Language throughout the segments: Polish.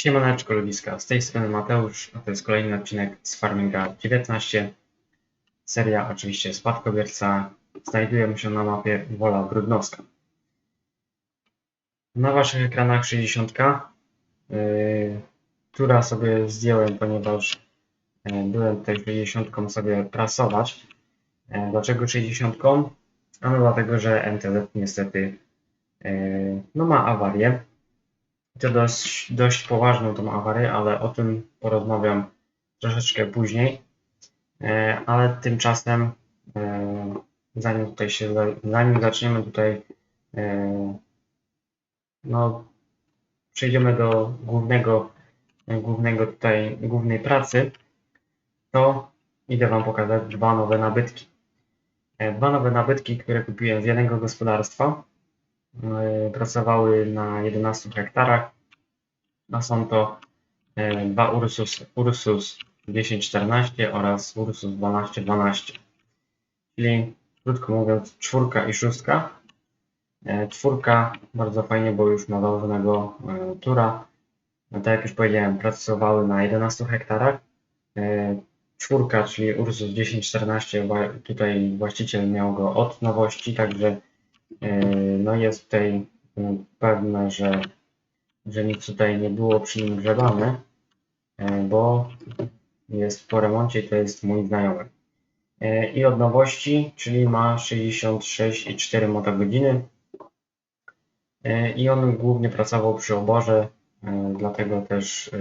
Siemaneczko ludziska, z tej strony Mateusz, a to jest kolejny odcinek z Farminga 19. Seria oczywiście Spadkobierca. Znajdujemy się na mapie Wola Brudnowska. Na waszych ekranach 60, yy, która sobie zdjąłem, ponieważ yy, byłem tutaj 60 sobie prasować. Yy, dlaczego 60? Ano dlatego, że MTZ niestety yy, no ma awarię to dość, dość poważną tą awarię, ale o tym porozmawiam troszeczkę później. E, Ale tymczasem, e, zanim tutaj się, zanim zaczniemy tutaj, e, no, przejdziemy do głównego, głównego tutaj, głównej pracy, to idę Wam pokazać dwa nowe nabytki. Dwa nowe nabytki, które kupiłem z jednego gospodarstwa. E, Pracowały na 11 hektarach. A są to dwa Ursus, Ursus 1014 oraz Ursus 1212. Czyli krótko mówiąc czwórka i szóstka. E, Czwórka bardzo fajnie, bo już ma założonego e, tura. No, tak jak już powiedziałem, pracowały na 11 hektarach. Czwórka, czyli Ursus 1014, wa- tutaj właściciel miał go od nowości, także no jest tutaj e, pewne, że że nic tutaj nie było przy nim grzebane, e, bo jest po remoncie i to jest mój znajomy. E, I od nowości, czyli ma 66,4 motogodziny E, i on głównie pracował przy oborze, e, dlatego też e,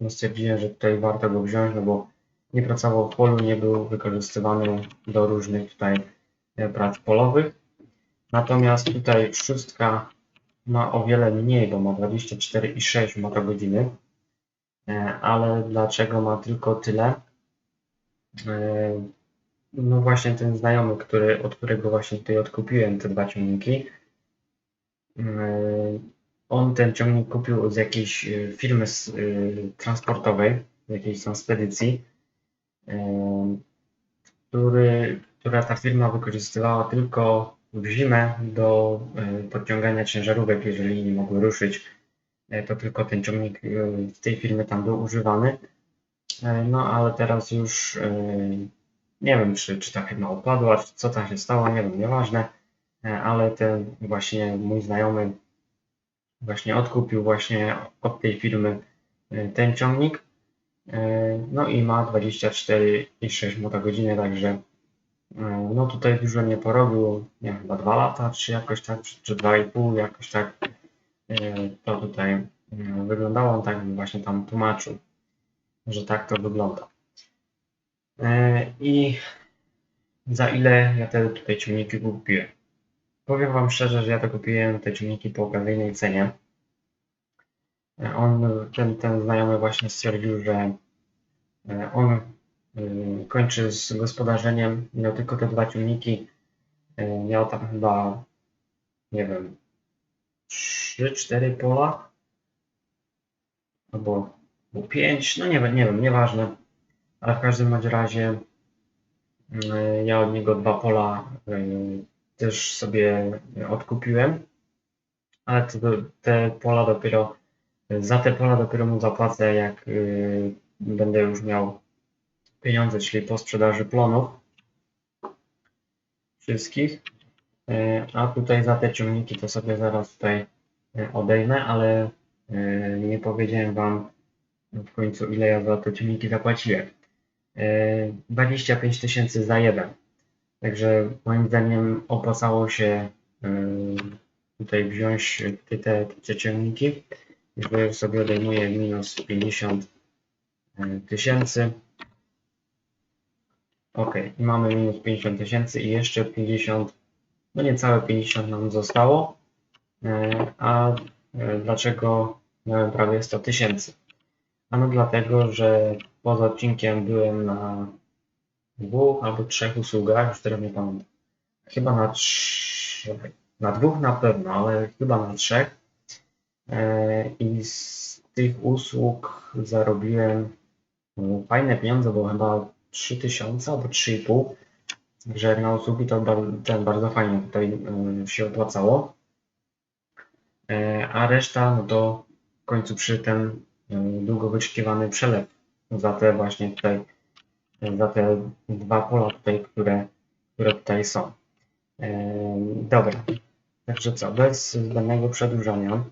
no stwierdziłem, że tutaj warto go wziąć, no bo nie pracował w polu, nie był wykorzystywany do różnych tutaj e, prac polowych. Natomiast tutaj szóstka ma o wiele mniej, bo ma 24,6 motogodziny. E, Ale dlaczego ma tylko tyle? E, No właśnie ten znajomy, który, od którego właśnie tutaj odkupiłem te dwa ciągniki, e, on ten ciągnik kupił z jakiejś firmy transportowej, z jakiejś tam spedycji, e, który, która ta firma wykorzystywała tylko w zimę do e, podciągania ciężarówek, jeżeli nie mogły ruszyć, e, to tylko ten ciągnik e, z tej firmy tam był używany. No ale teraz już nie wiem, czy, czy ta firma upadła, czy co tam się stało, nie wiem, nieważne, ale ten właśnie mój znajomy właśnie odkupił właśnie od tej firmy ten ciągnik. No i ma 24,6 motogodziny, także No tutaj dużo nie porobił, nie chyba dwa lata, czy jakoś tak, czy, czy dwa i pół, jakoś tak e, to tutaj e, wyglądało. On tak właśnie tam tłumaczył, że tak to wygląda. E, I za ile ja te tutaj ciągniki kupiłem? Powiem Wam szczerze, że ja to kupiłem te ciągniki po okazyjnej cenie. E, On, ten, ten znajomy właśnie stwierdził, że e, on kończy z gospodarzeniem, miał tylko te dwa ciągniki, y, miał tam chyba, nie wiem, 3-4 pola, albo 5, no nie wiem, nie wiem, nieważne, ale w każdym razie y, ja od niego dwa pola y, też sobie odkupiłem, ale te, pola dopiero, za te pola dopiero mu zapłacę, jak y, będę już miał pieniądze, czyli po sprzedaży plonów wszystkich. E, A tutaj za te ciągniki to sobie zaraz tutaj e, odejmę, ale e, nie powiedziałem Wam w końcu ile ja za te ciągniki zapłaciłem. E, 25 tysięcy za jeden. Także moim zdaniem opłacało się tutaj wziąć te, te, te ciągniki. Już sobie odejmuję minus 50 tysięcy. Ok, mamy minus 50 tysięcy i jeszcze 50, no niecałe 50 nam zostało. E, A e, dlaczego miałem prawie 100 tysięcy? Ano dlatego, że poza odcinkiem byłem na dwóch albo trzech usługach, już teraz nie pamiętam. Chyba na trzech, na dwóch na pewno, ale chyba na trzech. E, I z tych usług zarobiłem no, fajne pieniądze, bo chyba 3000 albo 3,5. Także jak na usługi to ten bardzo fajnie tutaj y, się opłacało. E, A reszta no to końcu przy ten y, długo wyczekiwany przelew za te właśnie tutaj, za te dwa pola tutaj, które, które tutaj są. Em, Dobra, także co, bez zbędnego przedłużania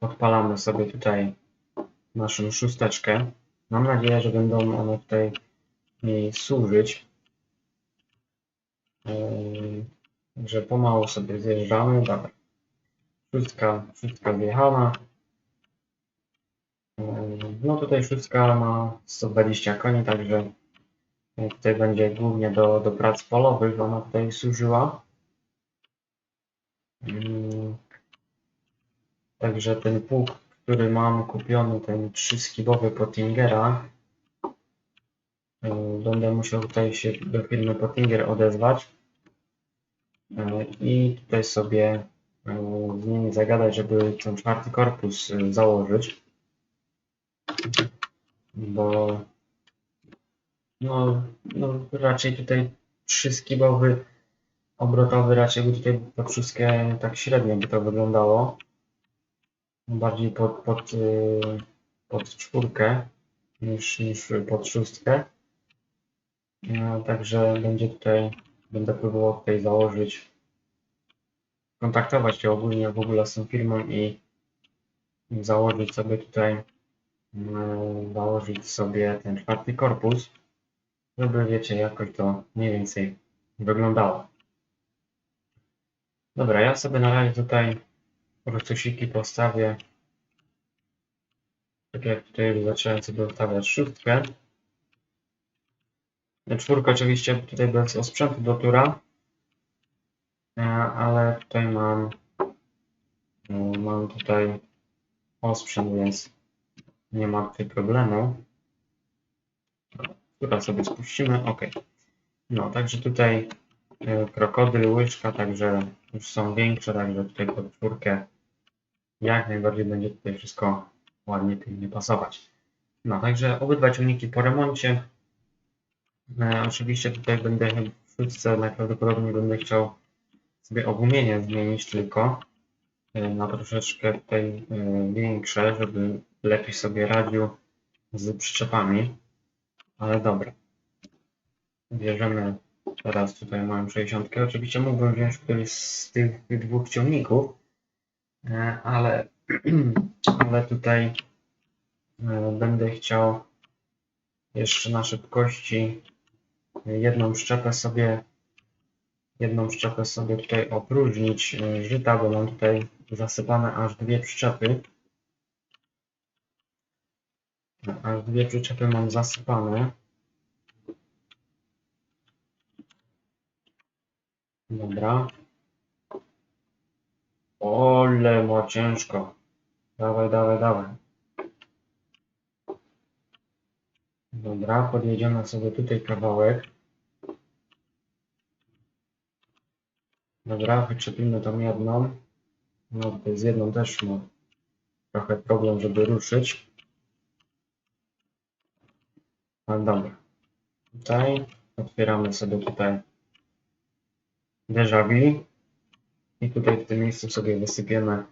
odpalamy sobie tutaj naszą szósteczkę. Mam nadzieję, że będą one tutaj mi służyć. Także pomału sobie zjeżdżamy. Dobra. Szóstka, szóstka zjechana. No tutaj szóstka ma 120 koni, także tutaj będzie głównie do, do prac polowych ona tutaj służyła. Także ten pług, który mam kupiony, ten trzyskibowy Pottingera, e, będę musiał tutaj się do firmy Pottinger odezwać. E, i tutaj sobie e, z nimi zagadać, żeby ten czwarty korpus założyć, bo no, no raczej tutaj trzyskibowy obrotowy raczej by tutaj pod szóstkę tak średnio by to wyglądało. Bardziej pod, pod, y, pod czwórkę niż, niż pod szóstkę. No, także będzie tutaj, będę próbował tutaj założyć, kontaktować się ogólnie w ogóle z tą firmą i założyć sobie tutaj, y, założyć sobie ten czwarty korpus, żeby wiecie, jakoś to mniej więcej wyglądało. Dobra, ja sobie na razie tutaj procesiki postawię. Tak jak tutaj zacząłem sobie ustawiać szóstkę. Na Czwórkę oczywiście tutaj bez osprzętu do tura. E, Ale tutaj mam e, mam tutaj osprzęt, więc nie ma tutaj problemu. Tura sobie spuścimy, ok. No, także tutaj e, krokodyl, łyżka, także już są większe, także tutaj pod czwórkę jak najbardziej będzie tutaj wszystko ładnie pięknie pasować. No, także obydwa ciągniki po remoncie. E, oczywiście tutaj będę w szóstce najprawdopodobniej będę chciał sobie ogumienie zmienić tylko e, na troszeczkę tutaj e, większe, żeby lepiej sobie radził z przyczepami. Ale dobra. Bierzemy teraz tutaj moją 60. Oczywiście mógłbym wziąć któryś z tych dwóch ciągników, ale, ale tutaj e, będę chciał jeszcze na szybkości jedną szczepę sobie jedną szczepę sobie tutaj opróżnić e, żyta, bo mam tutaj zasypane aż dwie przyczepy. Aż dwie przyczepy mam zasypane. Dobra. Ole, ma ciężko. Dawaj, dawaj, dawaj. Dobra, podjedziemy sobie tutaj kawałek. Dobra, wyczepimy tą jedną. No tutaj z jedną też mam trochę problem, żeby ruszyć. Ale dobra. Tutaj otwieramy sobie tutaj déjà vu. I tutaj w tym miejscu sobie wysypiemy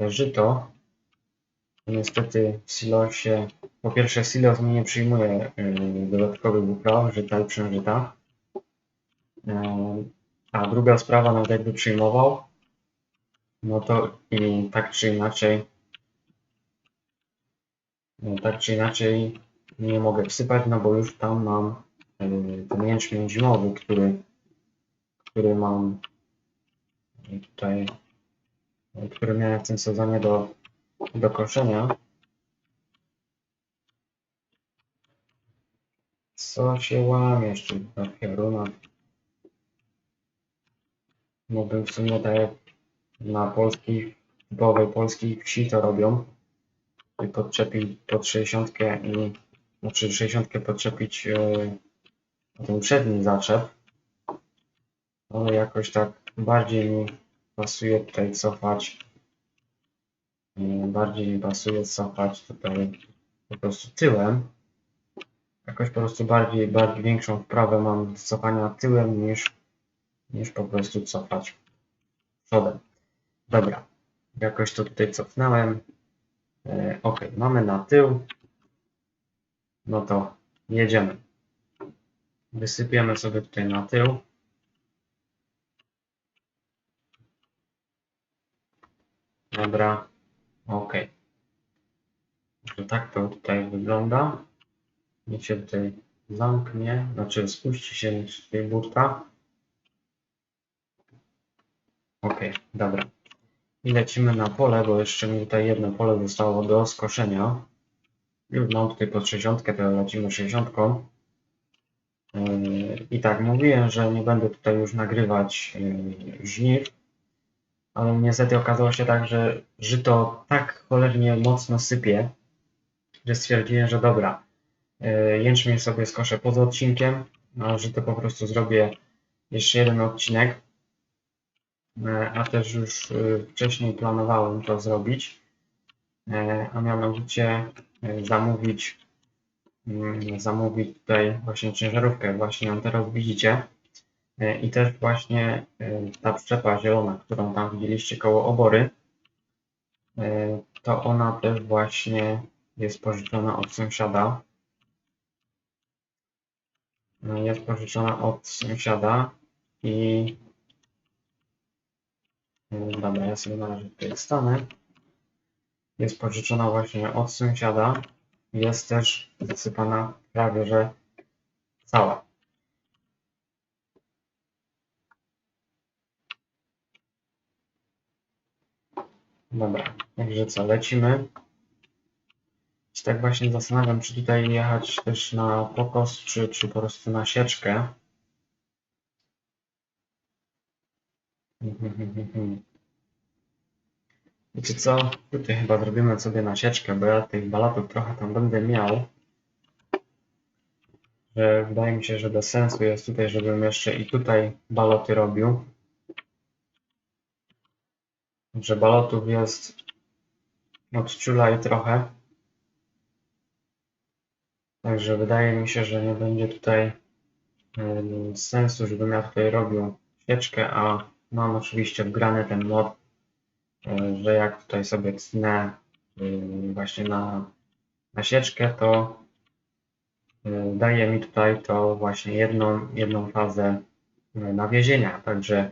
żyto. Niestety w silosie, po pierwsze silos mi nie przyjmuje yy, dodatkowych upraw, żyta i przężyta. Yy, a druga sprawa, nawet jakby przyjmował, no to i tak czy inaczej, no tak czy inaczej nie mogę wsypać, no bo już tam mam yy, ten jęczmień zimowy, który, który mam i tutaj, który miałem w tym sezonie do, do koszenia. Co się łamie jeszcze na pioruna? Mógłbym w sumie tak jak na polskich, typowej polskiej wsi to robią. Czyli podczepić pod 60 i znaczy 60 podczepić yy, ten przedni zaczep. Ale jakoś tak bardziej mi pasuje tutaj cofać. yy, Bardziej mi pasuje cofać tutaj po prostu tyłem. Jakoś po prostu bardziej, bardziej większą wprawę mam z cofania tyłem niż, niż po prostu cofać przodem. Dobra. Jakoś to tutaj cofnąłem. E, ok, mamy na tył. No to jedziemy. Wysypiemy sobie tutaj na tył. Dobra, ok. Tak to tutaj wygląda. Niech się tutaj zamknie, znaczy spuści się z tej burta. Ok, dobra. I lecimy na pole, bo jeszcze mi tutaj jedno pole zostało do skoszenia. Już mam tutaj pod 60, to lecimy 60. Yy, I tak, mówiłem, że nie będę tutaj już nagrywać yy, żniw, ale niestety okazało się tak, że żyto tak cholernie mocno sypie, że stwierdziłem, że dobra, yy, jęczmień sobie skoszę poza odcinkiem, a żyto po prostu zrobię jeszcze jeden odcinek, E, a też już y, wcześniej planowałem to zrobić, e, a mianowicie e, zamówić, mm, zamówić tutaj właśnie ciężarówkę, właśnie ją teraz widzicie. E, i też właśnie e, ta przyczepa zielona, którą tam widzieliście koło obory, e, to ona też właśnie jest pożyczona od sąsiada. E, Jest pożyczona od sąsiada i Dobra, ja sobie na razie tutaj stanę. Jest pożyczona właśnie od sąsiada. Jest też zasypana prawie że cała. Dobra, także co, lecimy. Się tak właśnie zastanawiam, czy tutaj jechać też na pokos, czy, czy po prostu na sieczkę. Wiecie co? Tutaj chyba zrobimy sobie nasieczkę, bo ja tych balatów trochę tam będę miał. Że wydaje mi się, że bez sensu jest tutaj, żebym jeszcze i tutaj baloty robił. Że balotów jest od ciula i trochę. Także wydaje mi się, że nie będzie tutaj sensu, żebym ja tutaj robił sieczkę, a mam oczywiście wgrany ten mod e, że jak tutaj sobie tknę y, właśnie na, na sieczkę, to y, daje mi tutaj to właśnie jedną, jedną fazę y, nawiezienia. Także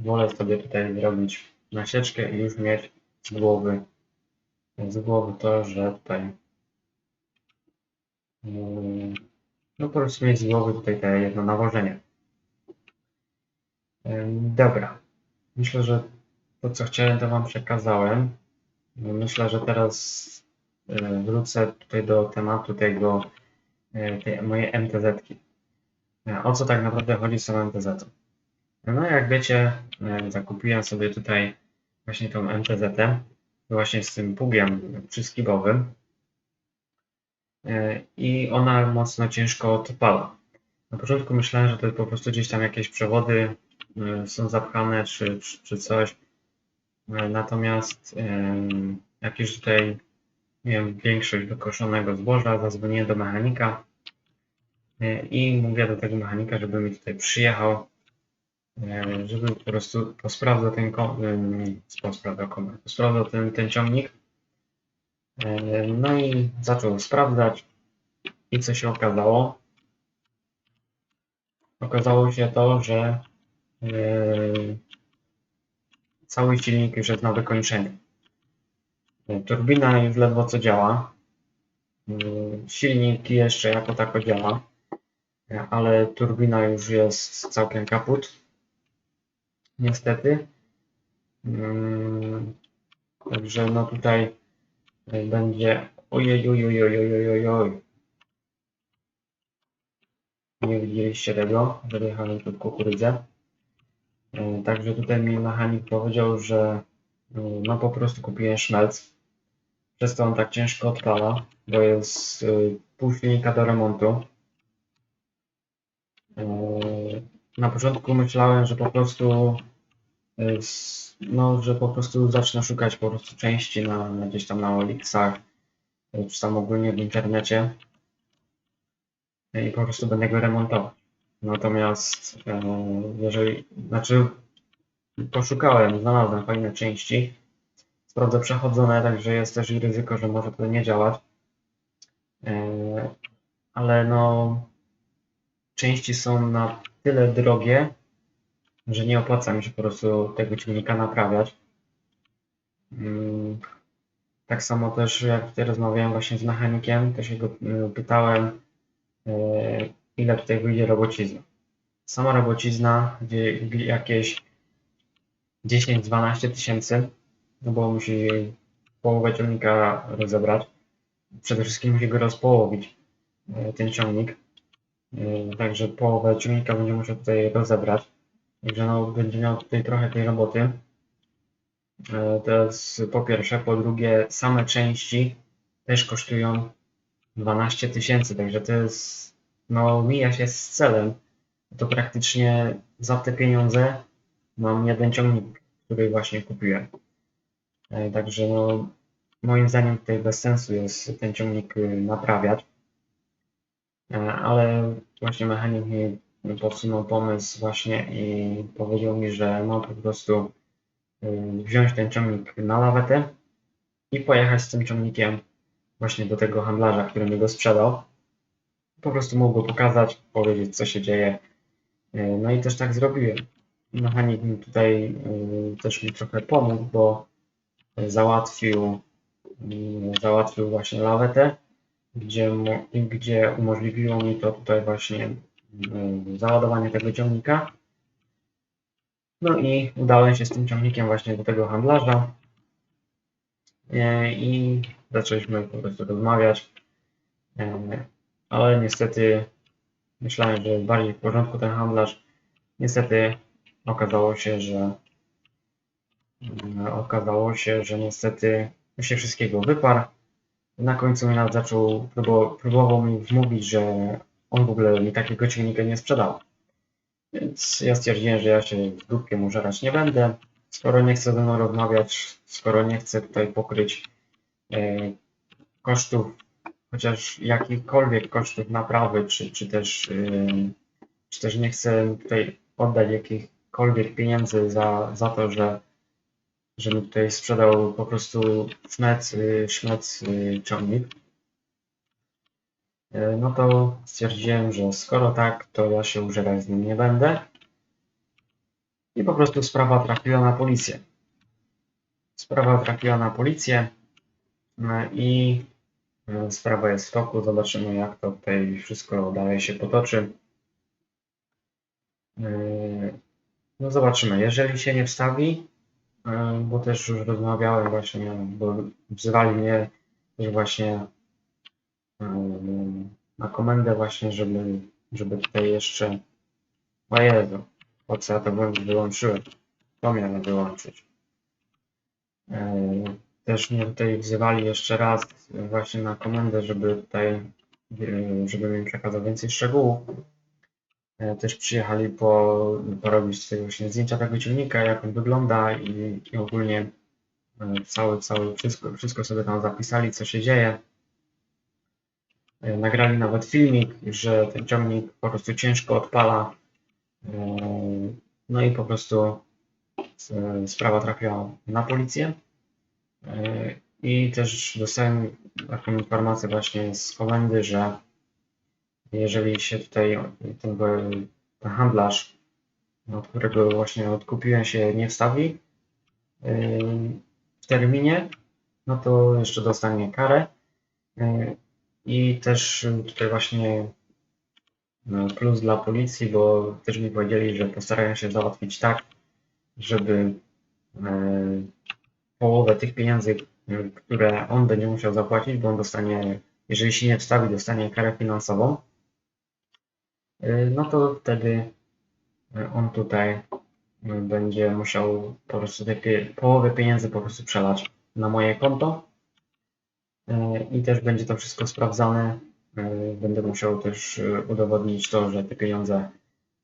wolę sobie tutaj zrobić na sieczkę i już mieć z głowy, z głowy to, że tutaj y, no po prostu mieć z głowy tutaj te jedno nawożenie. Dobra. Myślę, że to, co chciałem, to Wam przekazałem. Myślę, że teraz e, wrócę tutaj do tematu tego, e, tej mojej MTZ-ki. E, O co tak naprawdę chodzi z tą MTZ? -ą? No jak wiecie, zakupiłem sobie tutaj właśnie tą MTZ-ę, właśnie z tym pługiem przyskibowym E, i ona mocno ciężko odpala. Na początku myślałem, że to po prostu gdzieś tam jakieś przewody e, są zapchane czy, czy, czy coś. E, Natomiast jak już tutaj miałem większość wykoszonego zboża, zadzwoniłem do mechanika i mówię do tego mechanika, żeby mi tutaj przyjechał, żeby po prostu posprawdzał ten, ten, ten ciągnik. No i zaczął sprawdzać i co się okazało? Okazało się to, że cały silnik już jest na wykończeniu. Turbina już ledwo co działa. Yy, Silnik jeszcze jako tako działa, ale turbina już jest całkiem kaput. Niestety. Yy, Także no tutaj będzie ojej, ojej, ojej, ojej, ojej. Nie widzieliście tego, że jechałem w kukurydzę. Yy, Także tutaj mi mechanik powiedział, że yy, no po prostu kupiłem szmelc. Przez to on tak ciężko odpala, bo jest pół silnika do remontu. Na początku myślałem, że po prostu no, że po prostu zacznę szukać po prostu części na, na gdzieś tam na Olixach, yy, czy tam ogólnie w internecie yy, i po prostu będę go remontował. Natomiast jeżeli, znaczy poszukałem, znalazłem fajne części. Sprawdzę przechodzone, także jest też i ryzyko, że może to nie działać. Ale no, części są na tyle drogie, że nie opłaca mi się po prostu tego silnika naprawiać. Mm, Tak samo też jak tutaj rozmawiałem właśnie z mechanikiem, też go y, pytałem, y, ile tutaj wyjdzie robocizna. Sama robocizna jakieś 10-12 tysięcy, no bo musi połowę ciągnika rozebrać. Przede wszystkim musi go rozpołowić, y, ten ciągnik. Także połowę ciągnika będzie musiał tutaj rozebrać. Także no, będzie miał tutaj trochę tej roboty. E, To jest po pierwsze. Po drugie, same części też kosztują 12 tysięcy, także to jest, no mija się z celem. To praktycznie za te pieniądze mam jeden ciągnik, który właśnie kupiłem. E, Także no, moim zdaniem tutaj bez sensu jest ten ciągnik naprawiać. E, Ale właśnie mechanik podsunął pomysł właśnie i powiedział mi, że mam po prostu y, wziąć ten ciągnik na lawetę i pojechać z tym ciągnikiem właśnie do tego handlarza, który mi go sprzedał. Po prostu mógł go pokazać, powiedzieć co się dzieje. Y, No i też tak zrobiłem. Mechanik mi tutaj y, też mi trochę pomógł, bo załatwił, załatwił właśnie lawetę, gdzie, gdzie umożliwiło mi to tutaj właśnie załadowanie tego ciągnika. No i udałem się z tym ciągnikiem właśnie do tego handlarza e, i zaczęliśmy po prostu rozmawiać. E, Ale niestety myślałem, że bardziej w porządku ten handlarz. Niestety okazało się, że okazało się, że niestety się wszystkiego wyparł. Na końcu nawet zaczął, próbował mi wmówić, że on w ogóle mi takiego ciągnika nie sprzedał. Więc ja stwierdziłem, że ja się dupkiem użerać nie będę. Skoro nie chce ze mną rozmawiać, skoro nie chce tutaj pokryć e, kosztów, chociaż jakichkolwiek kosztów naprawy, czy, czy, też, e, czy też nie chce tutaj oddać jakichkolwiek pieniędzy za, za to, że, że tutaj sprzedał po prostu szmec, y, szmec ciągnik, E, no to stwierdziłem, że skoro tak, to ja się użerać z nim nie będę. I po prostu sprawa trafiła na policję. Sprawa trafiła na policję e, i e, sprawa jest w toku. Zobaczymy, jak to tutaj wszystko dalej się potoczy. E, No zobaczymy. Jeżeli się nie wstawi, e, bo też już rozmawiałem właśnie, bo wzywali mnie też właśnie na komendę właśnie, żeby, żeby tutaj jeszcze o Jezu, po co ja to wy- wyłączyłem? To miałem wyłączyć. E, Też mnie tutaj wzywali jeszcze raz właśnie na komendę, żeby tutaj, e, żeby mi przekazał więcej szczegółów. E, Też przyjechali po, porobić sobie właśnie zdjęcia tego ciągnika, jak on wygląda i, i ogólnie e, cały, cały, wszystko, wszystko sobie tam zapisali, co się dzieje. E, Nagrali nawet filmik, że ten ciągnik po prostu ciężko odpala. E, No i po prostu e, sprawa trafiła na policję. I też dostałem taką informację właśnie z komendy, że jeżeli się tutaj ten, ten handlarz, od którego właśnie odkupiłem się, nie wstawi w terminie, no to jeszcze dostanie karę. E, I też tutaj właśnie no, plus dla policji, bo też mi powiedzieli, że postarają się załatwić tak, żeby e, połowę tych pieniędzy, e, które on będzie musiał zapłacić, bo on dostanie, jeżeli się nie wstawi, dostanie karę finansową, e, no to wtedy e, on tutaj e, będzie musiał po prostu te połowę pieniędzy po prostu przelać na moje konto. E, i też będzie to wszystko sprawdzane. E, Będę musiał też e, udowodnić to, że te pieniądze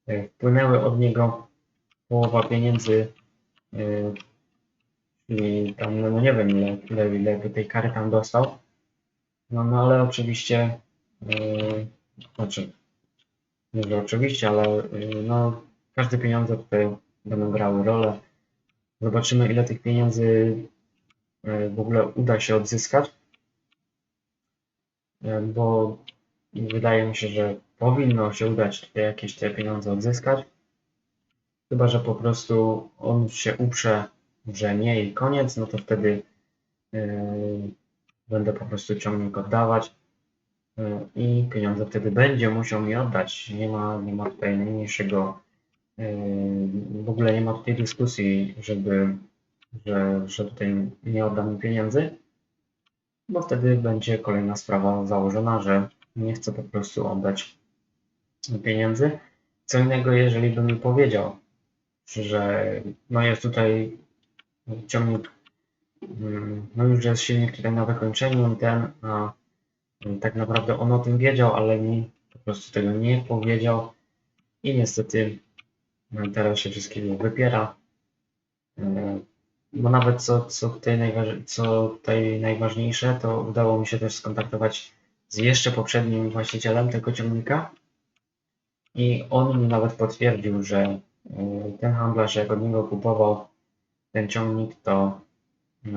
e, wpłynęły od niego. Połowa pieniędzy, e, czyli tam, no nie wiem ile, ile, ile by tej kary tam dostał. No, no ale oczywiście, e, znaczy, nie oczywiście, ale e, no każde pieniądze tutaj będą grały rolę. Zobaczymy, ile tych pieniędzy e, w ogóle uda się odzyskać. E, Bo wydaje mi się, że powinno się udać jakieś te pieniądze odzyskać. Chyba, że po prostu on się uprze, że nie i koniec, no to wtedy yy, będę po prostu ciągnik oddawać yy, i pieniądze wtedy będzie musiał mi oddać. Nie ma, nie ma tutaj najmniejszego, yy, w ogóle nie ma tutaj dyskusji, żeby, że, że tutaj nie odda mi pieniędzy, bo wtedy będzie kolejna sprawa założona, że nie chcę po prostu oddać pieniędzy. Co innego, jeżeli by mi powiedział, że no jest tutaj ciągnik, no już jest silnik tutaj na wykończeniu ten, a tak naprawdę on o tym wiedział, ale mi po prostu tego nie powiedział i niestety teraz się wszystkiego wypiera. Bo nawet co, co, tutaj co tutaj najważniejsze, to udało mi się też skontaktować z jeszcze poprzednim właścicielem tego ciągnika. I on mi nawet potwierdził, że y, ten handlarz, jak od niego kupował ten ciągnik, to y,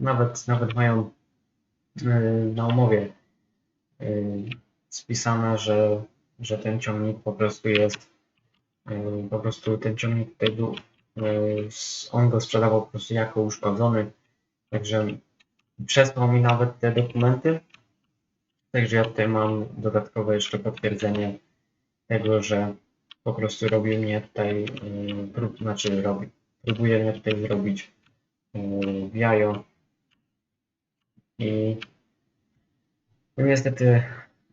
nawet, nawet mają y, na umowie spisane, że, że ten ciągnik po prostu jest, po prostu ten ciągnik tutaj był, on go sprzedawał po prostu jako uszkodzony, także przesłał mi nawet te dokumenty, także ja tutaj mam dodatkowe jeszcze potwierdzenie tego, że po prostu robi mnie tutaj, yy, prób, znaczy robi, próbuje mnie tutaj zrobić yy, w jajo. I no niestety,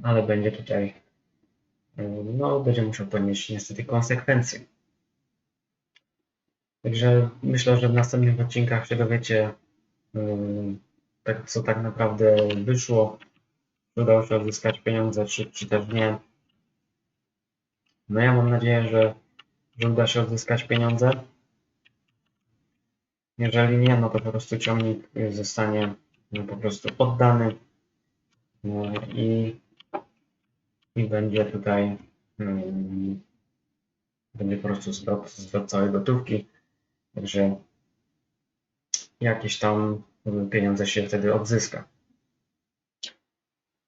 ale będzie tutaj, no będzie musiał ponieść niestety konsekwencje. Także myślę, że w następnych odcinkach się dowiecie, yy, tak, co tak naprawdę wyszło, czy udało się odzyskać pieniądze, czy, czy też nie. No ja mam nadzieję, że, że uda się odzyskać pieniądze. Jeżeli nie, no to po prostu ciągnik zostanie no, po prostu oddany no, i, i będzie tutaj mm, będzie po prostu zwrot, zwrot całej gotówki. Także jakieś tam pieniądze się wtedy odzyska.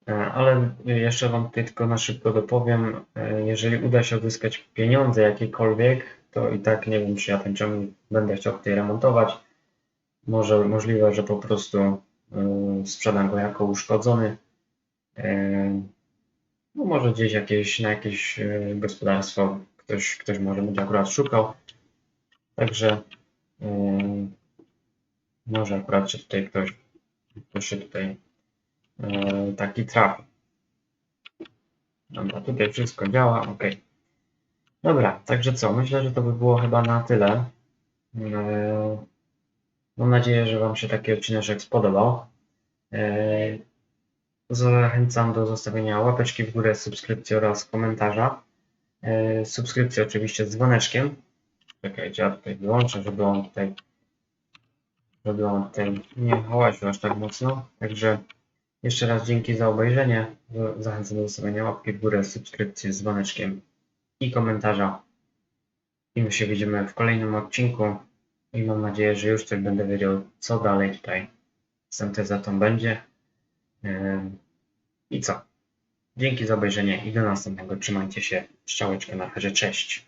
E, Ale jeszcze Wam tylko na szybko dopowiem, e, jeżeli uda się odzyskać pieniądze jakiekolwiek, to i tak nie wiem, czy ja ten ciągnik będę chciał tutaj remontować. Może możliwe, że po prostu e, sprzedam go jako uszkodzony. No może gdzieś jakieś, na jakieś gospodarstwo ktoś, ktoś może będzie akurat szukał. Także może akurat się tutaj ktoś, ktoś się tutaj e, taki trafi. Dobra, tutaj wszystko działa, ok. Dobra, także co, myślę, że to by było chyba na tyle. E, Mam nadzieję, że Wam się taki odcinek spodobał. Zachęcam do zostawienia łapeczki w górę, subskrypcji oraz komentarza. Subskrypcja oczywiście z dzwoneczkiem. Czekajcie, ja tutaj wyłączę, żeby on tutaj, żeby on tutaj nie hałaśnił aż tak mocno. Także jeszcze raz dzięki za obejrzenie. Zachęcam do zostawienia łapki w górę, subskrypcji z dzwoneczkiem i komentarza. I my się widzimy w kolejnym odcinku. I mam nadzieję, że już coś będę wiedział, co dalej tutaj z MTZ będzie. I co? Dzięki za obejrzenie i do następnego. Trzymajcie się. Strzałeczkę na razie. Cześć.